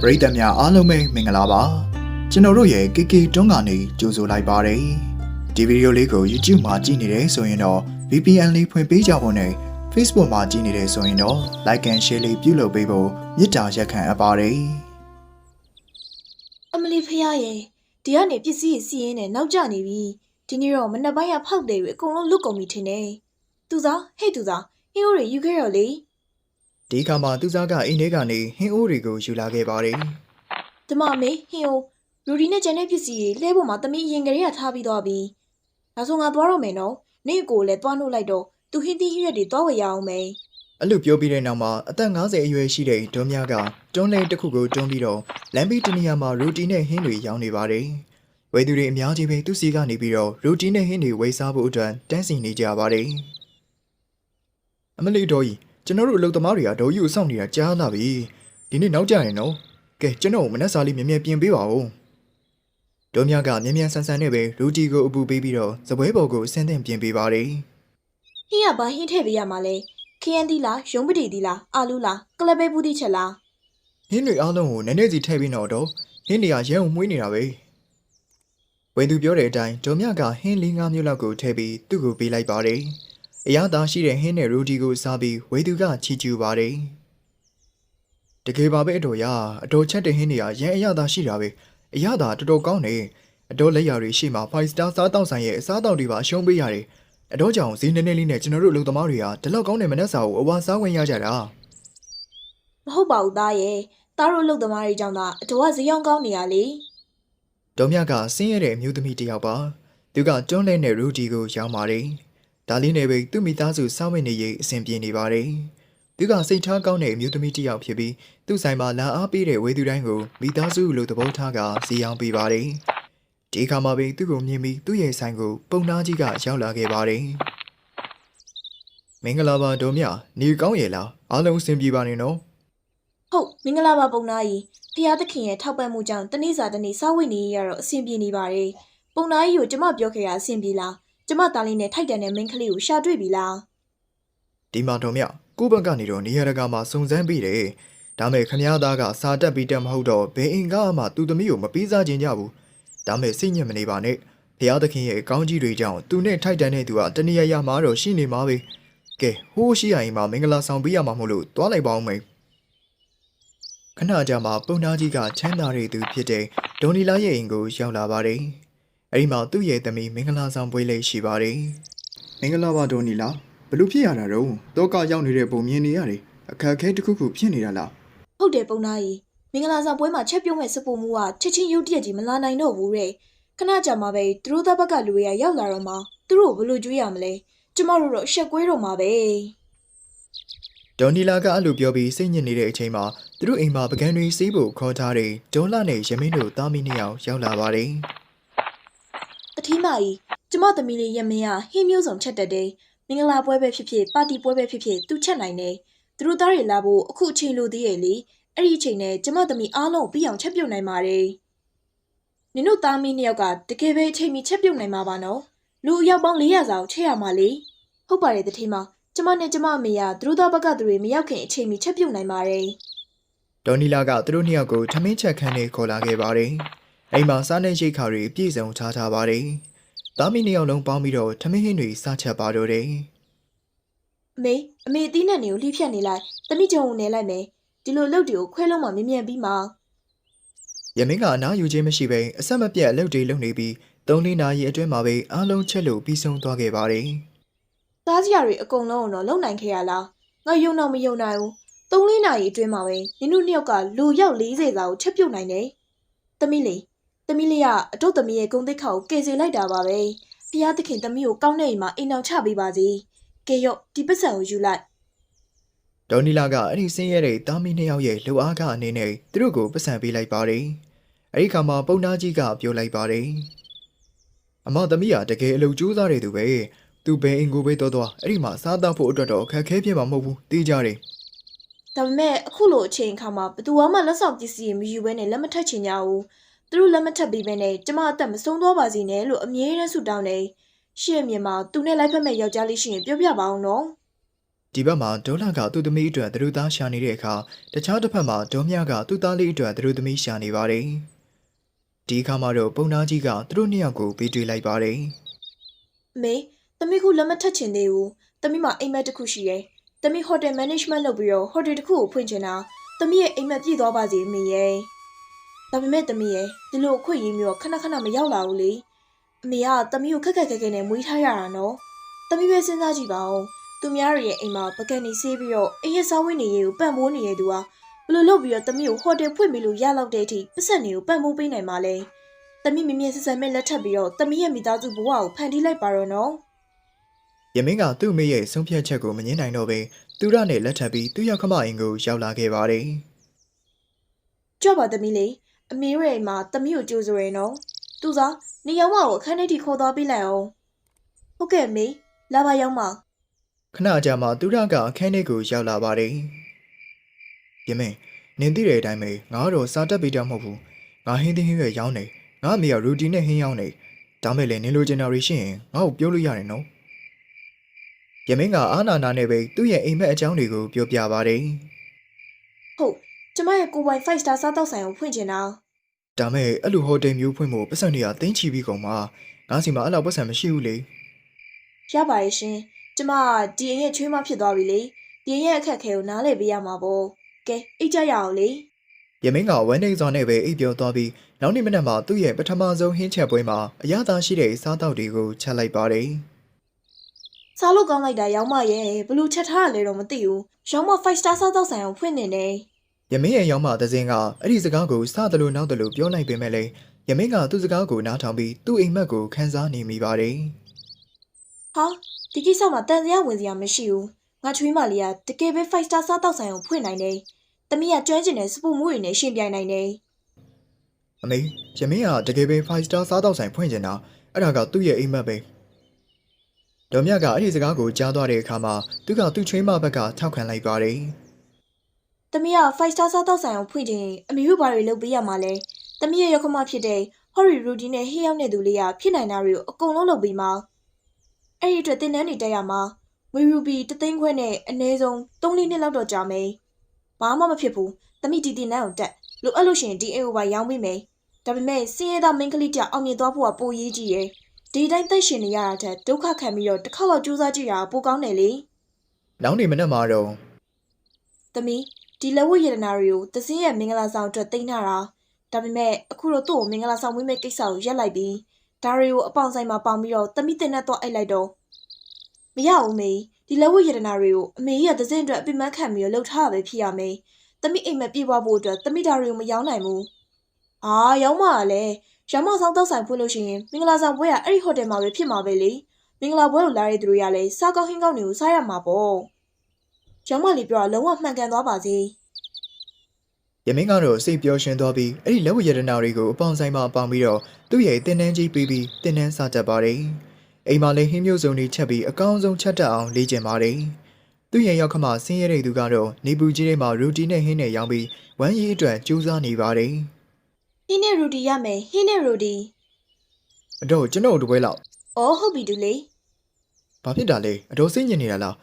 ပရိသတ်များအားလုံးပဲမင်္ဂလာပါကျွန်တော်တို့ရဲ့ KK တွန်းကနေကြိုဆိုလိုက်ပါတယ်ဒီဗီဒီယိုလေးကို YouTube မှာကြည့်နေတယ်ဆိုရင်တော့ VPN လေးဖွင့်ပေးကြဖို့နဲ့ Facebook မှာကြည့်နေတယ်ဆိုရင်တော့ Like and Share လေးပြုလုပ်ပေးဖို့မေတ္တာရက်ခံအပ်ပါတယ်အမလီဖះရဲ့ဒီကနေပစ္စည်းစီးရင်းနဲ့နောက်ကျနေပြီဒီနေ့တော့မနက်ပိုင်းကဖောက်တယ်ပြီအကုန်လုံးလွတ်ကုန်ပြီထင်တယ်သူစားဟဲ့သူစားဟင်းအိုးတွေယူခဲ့ရောလေ ဒီခါမှာသူစားကအိမ်ထဲကနေဟင်းအိုးတွေကိုယူလာခဲ့ပါတယ်ဒီမအမေဟင်းအိုးလူဒီနဲ့ကျန်တဲ့ပစ္စည်းတွေလှဲပေါ်မှာတမီးရင်ကလေးကထားပြီးသွားပြီဒါဆိုငါသွားတော့မယ်နော်နေ့ကိုလည်းသွားနှုတ်လိုက်တော့သူဟင်းသီးဟရက်တွေသွားဝယ်ရအောင်မယ်အဲ့လိုပြောပြီးတဲ့နောက်မှာအသက်50အရွယ်ရှိတဲ့ဒုံမြကတွန်းလဲတစ်ခုကိုတွန်းပြီးတော့လမ်းဘေးတနေရာမှာရူတီနဲ့ဟင်းတွေရောင်းနေပါတယ်ဝယ်သူတွေအများကြီးပဲသူ့စီကနေပြီးတော့ရူတီနဲ့ဟင်းတွေဝယ်စားဖို့အတွက်တန်းစီနေကြပါတယ်အမလီတော်ကြီး ကျွန်တော်တို့အလုပ်သမားတွေကဒေါ်ကြီးကိုစောင့်နေတာကြားလာပြီဒီနေ့နောက်ကျရင်နော်ကဲကျွန်တော်မနှက်စာလေးမြင်မြန်ပြင်ပေးပါဦးဒုံမြကမြင်မြန်ဆန်ဆန်နဲ့ပဲရူတီကိုအပူပေးပြီးတော့စပွဲပေါ်ကိုအဆင်းသင့်ပြင်ပေးပါတယ်ဟင်းကဘာဟင်းထည့်ပေးရမှာလဲခရမ်းသီးလားရုံးပတိသီးလားအာလူးလားကလပ်ပဲဘူးသီးချက်လားဟင်းတွေအားလုံးကိုနည်းနည်းစီထည့်ပြီးတော့တော့ဟင်းတွေကရဲုံမွေးနေတာပဲဝင်းသူပြောတဲ့အတိုင်းဒေါ်မြကဟင်းလေးငါးမျိုးလောက်ကိုထည့်ပြီးသူ့ကိုပေးလိုက်ပါတယ် အရသာရှိတဲ့ဟင်းနဲ့ရူတီကိုစားပြီးဝင်းသူကချီကျူပါတယ်တကယ်ပါပဲအတော်ရအတော်ချက်တဲ့ဟင်းတွေကရဲအရသာရှိတာပဲအရသာတော်တော်ကောင်းနေအတော်လက်ရာတွေရှိမှ5 star စားတောက်ဆိုင်ရဲ့အစားအသောက်တွေပါအရှုံးပေးရတယ်အတော်ကြောင့်ဈေးနည်းနည်းလေးနဲ့ကျွန်တော်တို့အလုပ်သမားတွေကဒီလောက်ကောင်းတဲ့မနက်စာကိုအဝါစားဝင်ရကြတာမဟုတ်ပါဘူးသားရဲ့သားတို့အလုပ်သမားတွေကြောင့်သာအတော်ကဈေးရောင်းကောင်းနေရလေဒေါ်မြကဆင်းရဲတဲ့အမျိုးသမီးတစ်ယောက်ပါသူကတွန်းလဲနဲ့ရူဒီကိုရောင်းပါတယ် ဒါလေးနဲ့ပဲသူ့မိသားစုစောင့်ဝင်နေရေးအဆင်ပြေနေပါတယ်သူကစိတ်ထားကောင်းတဲ့အမျိုးသမီးတစ်ယောက်ဖြစ်ပြီးသူ့ဆိုင်မှာလာအားပေးတဲ့ဝေသူတိုင်းကိုမိသားစုလိုသဘောထားကစီရောင်းပေးပါတယ်ဒီခါမှာပဲသူ့ကိုမြင်ပြီးသူ့ရဲ့ဆိုင်ကိုပုံနာကြီးကရောက်လာခဲ့ပါတယ်မင်္ဂလာပါဒေါ်မြနေကောင်းရဲ့လားအားလုံးအဆင်ပြေပါနေနော်ဟုတ်မင်္ဂလာပါပုံနာကြီးဖျားသခင်ရဲ့ထောက်ပံ့မှုကြောင့်တနေ့စာတနေ့စားဝတ်နေရတော့အဆင်ပြေနေပါတယ်ပုံနာကြီးကိုကျမပြောခဲ့တာအဆင်ပြေလား ကျမသားလေးနဲ့ထိုက်တန်တဲ့မိန်းကလေးကိုရှာတွေ့ပြီလားဒီမှာတော်မြကိုယ့်ဘက်ကနေတော့နေရတကာမှာစုံစမ်းပြီးတယ်ဒါမဲ့ခမည်းသားကစာတက်ပြီးတက်မဟုတ်တော့ဘယ်အင်ကားမှသူ့သမီးကိုမပေးစားခြင်းကြဘူးဒါမဲ့စိတ်ညစ်မနေပါနဲ့ဘုရားသခင်ရဲ့အကောင်းကြီးတွေကြောင့်သူနဲ့ထိုက်တန်တဲ့သူကတနည်းရရမှာတော့ရှိနေမှာပဲကဲဟိုးရှိရရင်မှမင်္ဂလာဆောင်ပေးရမှာမို့လို့တွားလိုက်ပါအောင်မေခဏကြာမှပုံနာကြီးကချမ်းသာတဲ့သူဖြစ်တဲ့ဒေါ်နီလာရဲ့အိမ်ကိုရောက်လာပါတယ် အဲဒီမှာသူ့ရဲ့သမီးမင်္ဂလာဆောင်ပွဲလေးရှိပါတယ်မင်္ဂလာပါဒေါ်နီလာဘလို့ဖြစ်ရတာတော့တောကရောက်နေတဲ့ပုံမြင်နေရတယ်အခက်အခဲတစ်ခုခုဖြစ်နေတာလားဟုတ်တယ်ပုံနာကြီးမင်္ဂလာဆောင်ပွဲမှာချက်ပြုံးမဲ့စပူမှုကချက်ချင်းရုတ်တရက်ကြီးမလာနိုင်တော့ဘူးတဲ့ခဏကြာမှပဲသူတို့သားဘက်ကလူတွေကရောက်လာတော့မှသူတို့ကိုဘယ်လိုကြွေးရမလဲကျမတို့တော့အဆက်ကွေးတော့မှာပဲဒေါ်နီလာကအဲ့လိုပြောပြီးစိတ်ညစ်နေတဲ့အချိန်မှာသူတို့အိမ်မှာပကံတွေစီးဖို့ခေါ်ထားတဲ့ဒေါ်လာနဲ့ရမင်းတို့တာမီနှစ်ယောက်ရောက်လာပါတယ်တ ထီးမကြီးကျမသမီးလေးရမင်းကဟင်းမျိုးစုံချက်တတ်တယ်မင်္ဂလာပွဲပဲဖြစ်ဖြစ်ပါတီပွဲပဲဖြစ်ဖြစ်သူချက်နိုင်တယ်သူတို့သားတွေလာဖို့အခုအချိန်လိုသေးရဲ့လေအဲ့ဒီအချိန်နဲ့ကျမသမီးအားလုံးကိုပြီးအောင်ချက်ပြုတ်နိုင်ပါတယ်နင်တို့သားမီးနှစ်ယောက်ကတကယ်ပဲအချိန်မီချက်ပြုတ်နိုင်မှာပါနော်လူအယောက်ပေါင်း400စာကိုချက်ရမှာလေဟုတ်ပါတယ်တထီးမကျမနဲ့ကျမအမေကသူတို့သားဘက်ကသူတွေမရောက်ခင်အချိန်မီချက်ပြုတ်နိုင်ပါတယ်ဒေါ်နီလာကသူတို့နှစ်ယောက်ကိုထမင်းချက်ခန်းနဲ့ခေါ်လာခဲ့ပါတယ် အိမ်မှာစားနေရိတ်ခါတွေပြည့်စုံထားထားပါတယ်တာမီနှစ်ယောက်လုံးပေါင်းပြီးတော့ထမင်းဟင်းတွေစားချက်ပါတော့တယ်အမေအမေအသီးနဲ့နေကိုလှိဖြတ်နေလိုက်သမီးကြုံကိုနေလိုက်မယ်ဒီလိုလုပ်တွေကိုခွဲလုံးမှမြင်မြန်ပြီးမှရမင်းကအနားယူခြင်းမရှိဘဲအဆက်မပြတ်အလုပ်တွေလုပ်နေပြီး၃လနာရီအတွင်းမှာပဲအားလုံးချက်လို့ပြီးဆုံးသွားခဲ့ပါတယ်သားစရာတွေအကုန်လုံးကိုတော့လုံနိုင်ခဲ့ရလားငါယုံတော့မယုံနိုင်ဘူးသုံးလေးနာရီအတွင်းမှာပဲနင်တို့နှစ်ယောက်ကလူရောက်40စာကိုချက်ပြုတ်နိုင်တယ်သမီးလေး သမီးလေးကအတုတ်သမီးရဲ့ဂုံတိတ်ခါကိုကယ်ဆယ်လိုက်တာပါပဲဖျားသခင်သမီးကိုကောင်းတဲ့အိမ်မှာအိမ်အောင်ချပေးပါစေကဲရော့ဒီပတ်စံကိုယူလိုက်ဒေါ်နီလာကအဲ့ဒီဆင်းရဲတဲ့တာမီနှစ်ယောက်ရဲ့လှူအားကအနေနဲ့သူတို့ကိုပတ်စံပေးလိုက်ပါတယ်။အဲ့ဒီခါမှာပုံနာကြီးကပြောလိုက်ပါတယ်။အမသမီးကတကယ်အလုပ်ကြိုးစားတဲ့သူပဲ။သူဘယ်အင်ကိုပဲတော်တော်အဲ့ဒီမှာစားတော့ဖို့အတွက်တော့အခက်အခဲဖြစ်မှာမဟုတ်ဘူး။သိကြတယ်ဒါပေမဲ့အခုလိုအချိန်အခါမှာဘသူမှလက်ဆောင်ပစ္စည်းတွေမယူဘဲနဲ့လက်မထက်ချင်ကြဘူး သူတို့လက်မထက်ပြီးပဲနဲ့ကျမအသက်မဆုံးသွားပါစေနဲ့လို့အမြဲတမ်းဆုတောင်းနေရှေ့အမြင်မှာသူနဲ့လိုက်ဖက်မဲ့ယောက်ျားလေးရှိရင်ပြောပြပါအောင်နော်ဒီဘက်မှာဒေါလာကသူ့သမီးအတွက်သူတို့သားရှာနေတဲ့အခါတခြားတစ်ဖက်မှာဒေါမြကသူ့သားလေးအတွက်သူတို့သမီးရှာနေပါတယ်ဒီအခါမှာတော့ပုံနာကြီးကသူတို့နှစ်ယောက်ကိုပေးတွေ့လိုက်ပါတယ်အမေသမီးခုလက်မထက်ချင်သေးဘူးသမီးမှာအိမ်မက်တစ်ခုရှိတယ်သမီးဟိုတယ်မန်နေဂျမန့်လုပ်ပြီးတော့ဟိုတယ်တစ်ခုကိုဖွင့်ချင်တာသမီးရဲ့အိမ်မက်ပြည့်သွားပါစေအမေရဲ့ ဒါပေမဲ့သမီးရဲ့ဒီလိုအခွင့်အရေးမျိုးခဏခဏမရောက်လာဘူးလေအမေကသမီးကိုခက်ခက်ခဲခဲနဲ့မွေးထားရတာနော်သမီးပဲစဉ်းစားကြည့်ပါဦးသူများတွေရဲ့အိမ်မှာပကံနေဆေးပြီးတော့အိမ်ရဲ့စားဝတ်နေရေးကိုပံ့ပိုးနေတဲ့သူဟာဘယ်လိုလုပ်ပြီးတော့သမီးကိုဟိုတယ်ဖွင့်ပြီးလို့ရလောက်တဲ့အထိပတ်စံတွေကိုပံ့ပိုးပေးနိုင်မှာလဲသမီးမြင်မြင်ဆက်ဆက်မဲ့လက်ထပ်ပြီးတော့သမီးရဲ့မိသားစုဘဝကိုဖန်တီးလိုက်ပါတော့နော်ယမင်းကသူ့အမေရဲ့ဆုံးဖြတ်ချက်ကိုမငင်းနိုင်တော့ပဲသူရနဲ့လက်ထပ်ပြီးသူ့ရောက်ခမအိမ်ကိုရောက်လာခဲ့ပါတယ်ကြွပါသမီးလေး အမေရဲ့အိမ်မှာသမီးကိုကြိုးဆိုရယ်နော်သူစားနေရောက်မကိုအခန်းထဲထိခေါ်သွားပေးလိုက်အောင်ဟုတ်ကဲ့အမေလာပါရောက်မခဏကြာမှသူရကအခန်းထဲကိုရောက်လာပါတယ်ယမင်းနင်သိတဲ့အတိုင်းပဲငါတော့စာတက်ပေးတတ်မဟုတ်ဘူးငါဟင်းသင်းဟင်းရွယ်ရောင်းနေငါအမေကရူတီနဲ့ဟင်းရောင်းနေဒါမဲ့လည်းနင်လိုချင်တာတွေရှိရင်ငါ့ကိုပြောလို့ရတယ်နော်ယမင်းကအာနာနာနဲ့ပဲသူ့ရဲ့အိမ်မက်အကြောင်းတွေကိုပြောပြပါတယ်ဟုတ် ကျမရဲ့ကိုယ်ပိုင်5 star စားတောက်ဆိုင်ကိုဖွင့်ချင်တာဒါမဲ့အဲ့လိုဟိုတယ်မျိုးဖွင့်ဖို့ပတ်စံတွေကတင်းချီပြီးကုန်မှာငါစီမှာအဲ့လောက်ပတ်စံမရှိဘူးလေရပါရဲ့ရှင်ကျမကဒီအိမ်ရဲ့ချွေးမဖြစ်သွားပြီလေဒီအိမ်ရဲ့အခက်အခဲကိုနားလည်ပေးရမှာပေါ့ကဲအိတ်ကြရအောင်လေယမင်းကဝမ်းနေစွာနဲ့ပဲအိပ်ပျော်သွားပြီးနောက်နေ့မနက်မှာသူ့ရဲ့ပထမဆုံးဟင်းချက်ပွဲမှာအရသာရှိတဲ့စားတောက်တွေကိုချက်လိုက်ပါတယ်စားလို့ကောင်းလိုက်တာရောက်မရဲ့ဘလို့ချက်ထားရလဲတော့မသိဘူးရောက်မ5 star စားတောက်ဆိုင်ကိုဖွင့်နေတယ် ယမင်းရဲ့ရောက်မှသစင်းကအဲ့ဒီစကားကိုစသလိုနောက်သလိုပြောလိုက်ပေမဲ့လည်းယမင်းကသူ့စကားကိုနားထောင်ပြီးသူ့အိမ်မက်ကိုခန်းစားနေမိပါတယ်ဟာဒီကိစ္စမှာတန်စရာဝင်စရာမရှိဘူးငါချွေးမလေးကတကယ်ပဲ5 star စားတောက်ဆိုင်ကိုဖွင့်နိုင်တယ်တမီးကကျွမ်းကျင်တဲ့စပူမှုတွေနဲ့ရှင်ပြိုင်နိုင်တယ်အမေယမင်းကတကယ်ပဲ5 star စားတောက်ဆိုင်ဖွင့်ချင်တာအဲ့ဒါကသူ့ရဲ့အိမ်မက်ပဲဒေါ်မြကအဲ့ဒီစကားကိုကြားသွားတဲ့အခါမှာသူကသူ့ချွေးမဘက်ကထောက်ခံလိုက်ပါတယ် တမီးက5 star စားတောက်ဆိုင်ကိုဖွင့်ချင်ရင်အမေတို့ဘာတွေလုပ်ပေးရမှာလဲတမီးရဲ့ရောက်ခမဖြစ်တဲ့ Hori Rudy နဲ့ဟေးရောက်နေသူလေးကဖြစ်နိုင်တာတွေကိုအကုန်လုံးလုပ်ပေးမှာအဲ့ဒီအတွက်တင်တန်းတွေတက်ရမှာဝီရူဘီတသိန်းခွဲနဲ့အနည်းဆုံး3နှစ်လောက်တော့ကြာမယ်ဘာမှမဖြစ်ဘူးတမီးဒီတင်တန်းကိုတက်လိုအပ်လို့ရှရင်ဒီအိမ်ကိုပါရောင်းပေးမယ်ဒါပေမဲ့စင်းရဲသားမင်းကလေးတယောက်အောင်မြင်သွားဖို့ကပိုရေးကြီးရယ်ဒီတိုင်းသက်ရှင်နေရတာတဲ့ဒုက္ခခံပြီးတော့တစ်ခါတော့ကြိုးစားကြည့်ရတာပိုကောင်းတယ်လေနောက်နေ့မနက်မှာတော့။သမီး ဒီလက်ဝတ်ရတနာတွေကိုသစင်းရဲ့မင်္ဂလာဆောင်အတွက်တင်ထားတာ။ဒါပေမဲ့အခုတော့သူ့ကိုမင်္ဂလာဆောင်မွေးမဲ့ကိစ္စကိုရက်လိုက်ပြီးဒါတွေကိုအပေါင်ဆိုင်မှာပေါင်ပြီးတော့သမီးတင်နဲ့တော့အိတ်လိုက်တော့မရဘူးမေ။ဒီလက်ဝတ်ရတနာတွေကိုအမေကြီးကသစင်းအတွက်အပြစ်မခံပြီးတော့လှုပ်ထားရပဲဖြစ်ရမယ်။သမီးအိမ်မက်ပြေးပွားဖို့အတွက်သမီးဒါတွေကိုမရောင်းနိုင်ဘူး။အာရောင်းမကလည်းရောင်းမဆောင်တော့ဆိုင်ဖွင့်လို့ရှိရင်မင်္ဂလာဆောင်ပွဲကအဲ့ဒီဟိုတယ်မှာပဲဖြစ်မှာပဲလေ။မင်္ဂလာပွဲကိုလာတဲ့သူတွေကလည်းစားကောင်းဟင်းကောင်းတွေကိုစားရမှာပေါ့။ ရောင်းမလေးပြောတာလုံးဝမှန်ကန်သွားပါစေယမင်းကတော့စိတ်ပျော်ရွှင်သွားပြီးအဲ့ဒီလက်ဝတ်ရတနာတွေကိုအပေါင်းဆိုင်မှာပေါင်ပြီးတော့သူ့ရဲ့တင်နှန်းကြီးပေးပြီးတင်နှန်းစားတတ်ပါတယ်။အိမ်မှာလည်းဟင်းမျိုးစုံတွေချက်ပြီးအကောင်းဆုံးချက်တတ်အောင်လေ့ကျင့်ပါတယ်။သူ့ရဲ့ရောက်ခမဆင်းရဲတဲ့သူကတော့နေပူကြီးထဲမှာရူတီနဲ့ဟင်းနဲ့ရောင်းပြီးဝမ်းရည်အတွက်ကြိုးစားနေပါတယ်။ဟင်းနဲ့ရူဒီရမယ်ဟင်းနဲ့ရူဒီ။အတော့ကျွန်တော်တို့တပွဲလောက်။အော်ဟုတ်ပြီတူလေးဘာဖြစ်တာလဲအတော်စိတ်ညစ်နေတာလား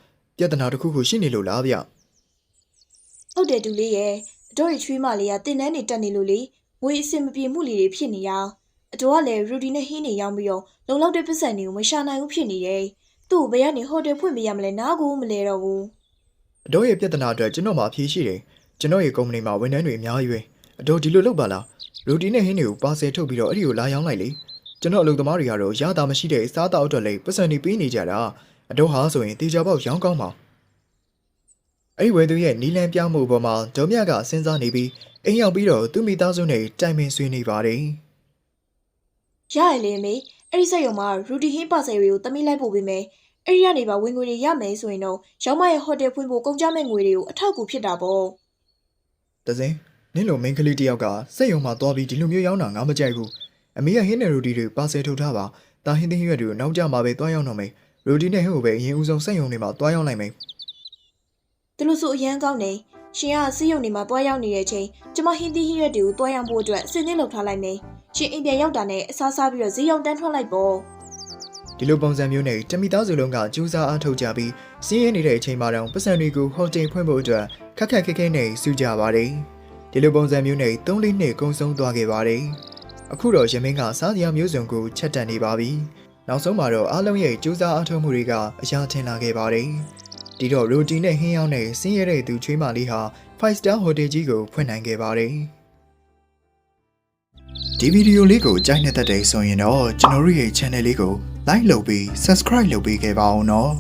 ပြဿနာတစ်ခုခုရှိနေလို့လားဗျ။ဟုတ်တယ်တူလေးရဲ့အတော်ရချွေးမလေးကတင်တန်းနေတက်နေလို့လေငွေအစင်မပြေမှုလေးတွေဖြစ်နေရ။အတော်ကလည်းရူဒီနဲ့ဟင်းနေရောင်းပြီးတော့လုံလောက်တဲ့ပတ်စံတွေကိုမရှာနိုင်ဘူးဖြစ်နေတယ်။သူ့ကိုဘယ်ကနေဟိုတယ်ဖွင့်ပေးရမလဲနားကိုမလဲတော့ဘူး။အတော့ရဲ့ပြဿနာအတွက်ကျွန်တော်မှအဖြေရှိတယ်။ကျွန်တော်ရဲ့ကုမ္ပဏီမှာဝန်ထမ်းတွေအများကြီးပဲ။အတော့ဒီလိုလုပ်ပါလား။ရူတီနဲ့ဟင်းတွေကိုပါဆယ်ထုတ်ပြီးတော့အဲ့ဒီကိုလာရောင်းလိုက်လေ။ကျွန်တော်အလုပ်သမားတွေကတော့ရတာမရှိတဲ့စားတောက်အတွက်လည်းပတ်စံတွေပေးနေကြတာ။ အတော့ဟာဆိုရင်တေချာပေါက်ရောင်းကောင်းပါ။အဲ့ဒီဝယ်သူရဲ့နီလန်ပြောင်းမှုပေါ်မှာဒေါမြကစဉ်းစားနေပြီးအိမ်ရောက်ပြီးတော့သူ့မိသားစုနဲ့တိုင်ပင်ဆွေးနေပါတယ်။ရရလေမေအဲ့ဒီစက်ရုံမှာရူဒီဟင်းပါဆယ်တွေကိုတမိလိုက်ဖို့ပေးမယ်။အဲ့ဒီကနေပါဝင်ငွေတွေရမယ်ဆိုရင်တော့ရောင်းမရဲ့ဟိုတယ်ဖွင့်ဖို့ကုန်ကြမဲ့ငွေတွေကိုအထောက်အကူဖြစ်တာပေါ့။။တစင်းနင်းလိုမိန်းကလေးတစ်ယောက်ကစက်ရုံမှာသွားပြီးဒီလိုမျိုးရောင်းတာငါမကြိုက်ဘူး။အမေကဟင်းနဲ့ရူတီတွေပါဆယ်ထုတ်ထားပါ။တာဟင်းသင်းရွက်တွေကိုနောက်ကျမှပဲသွားရောက်တော့မယ်။ ရူတီနဲ့ဟင်းကိုပဲအရင်ဦးဆုံးစက်ရုံတွေမှာသွားရောက်လိုက်မယ်သူလို့ဆိုအရန်ကောင်းနေရှင်ကစီးရုံနေမှာတွားရောက်နေတဲ့အချိန်ကျမဟင်းသီးဟင်းရွက်တွေကိုတွားရောက်ဖို့အတွက်အစင်းသင်းလုပ်ထားလိုက်မယ်ရှင်အိမ်ပြန်ရောက်တာနဲ့အစားစားပြီးတော့ဈေးရောက်တန်းထွက်လိုက်ပေါ့။ဒဒီလိုပုံစံမျိုးနဲ့တမိသားစုလုံးကကြိုးစားအားထုတ်ကြပြီးစီးရဲနေတဲ့အချိန်မှာတောင်ပတ်စံတွေကိုဟိုတယ်ဖွင့်ဖို့အတွက်ခက်ခက်ခဲခဲနဲ့စုကြပါတယ်ဒီလိုပုံစံမျိုးနဲ့၃လေးနှစ်ကုံဆုံးသွားခဲ့ပါတယ်အခုတော့ရမင်းကစားစရာမျိုးစုံကိုချက်တက်နေပါပြီ နောက်ဆုံးမှာတော့အားလုံးရဲ့ကြိုးစားအားထုတ်မှုတွေကအရာထင်လာခဲ့ပါတယ်ဒီတော့ရိုတီနဲ့ဟင်းရောက်နဲ့ဆင်းရဲတဲ့သူချွေးမလေးဟာ5 star hotel ကြီးကိုဖွင့်နိုင်ခဲ့ပါတယ်ဒီဗီဒီယိုလေးကိုကြိုက်နေတဲ့တဲ့ဆိုရင်တော့ကျွန်တော်တို့ရဲ့ channel လေးကို like လုပ်ပြီး subscribe လုပ်ပေးခဲ့ပါဦးနော်